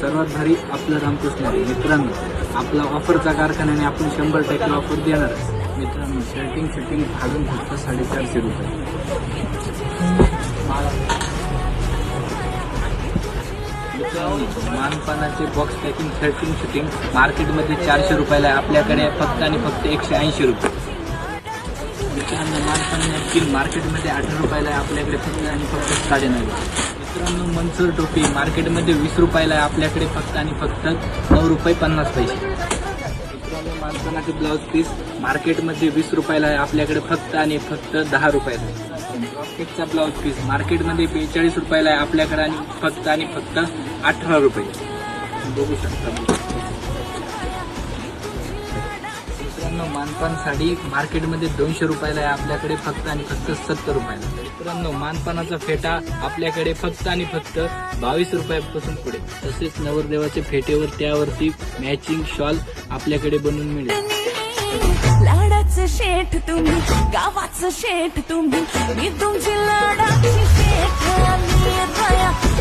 सर्वात भारी आपलं रामकृष्ण आहे. मित्रांनो आपला ऑफरचा कारखान्याने आपण शंभर टक्के ऑफर देणार मित्रांनो शर्टिंग फिटिंग घालून फक्त साडेचारशे रुपये. मानपानाचे बॉक्स पॅकिंग शर्टिंग शूटिंग मार्केटमध्ये चारशे रुपयाला आहे. आपल्याकडे फक्त आणि फक्त एकशे ऐंशी रुपये. मित्रांनो मानपान नॅपकिन मार्केटमध्ये अठरा रुपयाला आहे. आपल्याकडे फक्त आणि फक्त साडेनऊ मित्रांनो मनसर टोपी मार्केटमध्ये वीस रुपयाला आहे आपल्याकडे फक्त आणि फक्त नऊ रुपये पन्नास पैसे. मित्रांनो ब्लाऊज पीस मार्केटमध्ये वीस रुपयाला आहे आपल्याकडे फक्त आणि फक्त दहा रुपयाला आहे. रॉकेटचा ब्लाऊज पीस मार्केटमध्ये बेचाळीस रुपयाला आहे आपल्याकडे आणि फक्त आणि फक्त अठरा रुपये. बघू शकता. मित्रांनो मानपान साडी मार्केटमध्ये दोनशे रुपयाला आहे आपल्याकडे फक्त आणि फक्त सत्तर रुपयाला. मित्रांनो मानपानाचा फेटा आपल्याकडे फक्त आणि फक्त बावीस रुपयापासून पुढे. तसेच नवरदेवाच्या फेटेवर त्यावरती मॅचिंग शॉल आपल्याकडे बनवून मिळेल. लाडाचं शेठ तुम्ही गावाचं शेठ तुम्ही मी तुमची लाडाची शेठ.